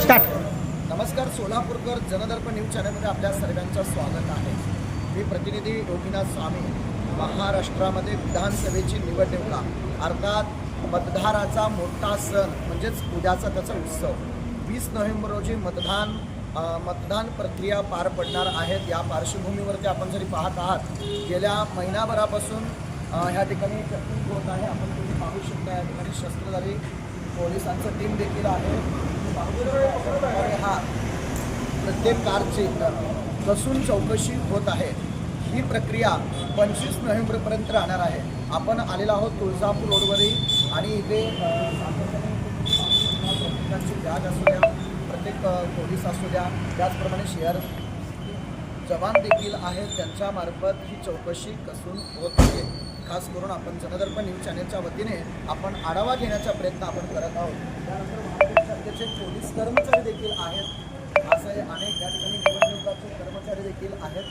Start नमस्कार Solapurkar जनदर्पण news चॅनलमध्ये आपल्या सर्वांचं स्वागत आहे. मी प्रतिनिधी योगीनाथ स्वामी महाराष्ट्रामध्ये विधानसभेची निवडणुका अर्थात मतदाराचा मोठा सण म्हणजेच उद्याचा त्याचा उत्सव. वीस नोव्हेंबर रोजी मतदान मतदान प्रक्रिया पार पडणार आहेत. या पार्श्वभूमीवरती आपण जरी पाहत आहात गेल्या महिनाभरापासून ह्या ठिकाणी चर्चित होत आहे. आपण तुम्ही पाहू शकता या ठिकाणी शस्त्रधारी पोलिसांचं टीम देखील आहे तुम्ही पाहू शकता अशा प्रकारे हा प्रत्येक कारची कसून चौकशी होत आहे. ही प्रक्रिया पंचवीस नोव्हेंबरपर्यंत राहणार आहे. आपण आलेलो आहोत तुळजापूर रोडवरील आणि इथे अ, बॅग असू द्या प्रत्येक पोलीस असू द्या त्याचप्रमाणे शेअर जवान देखील आहेत. त्यांच्यामार्फत ही चौकशी कसून होत आहे. खास करून आपण जनदर्पण न्यूज चॅनलच्या वतीने आपण आढावा घेण्याचा प्रयत्न आपण करत आहोत. त्यानंतर वाहतूक शाखेचे पोलीस कर्मचारी देखील आहेत. असं अनेक या ठिकाणी निवडणुकाचे कर्मचारी देखील आहेत.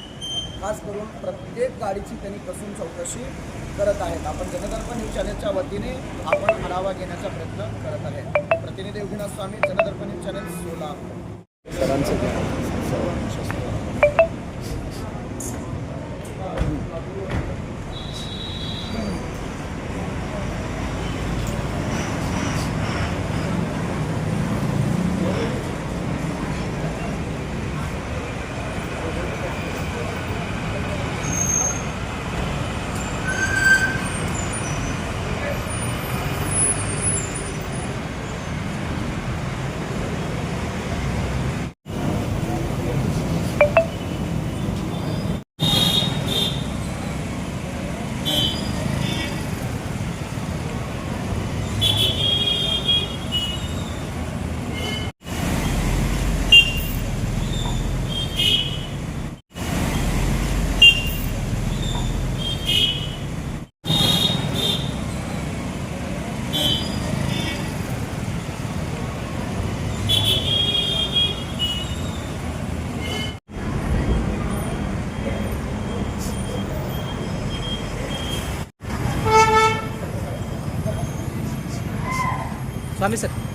खास करून प्रत्येक गाडीची त्यांनी कसून चौकशी करत आहेत. आपण जनदर्पण न्यूज चॅनलच्या वतीने आपण आढावा घेण्याचा प्रयत्न करत आहे प्रतिनिधी Yoginath Swami Jandarpan news channel Solapur. Swami sir.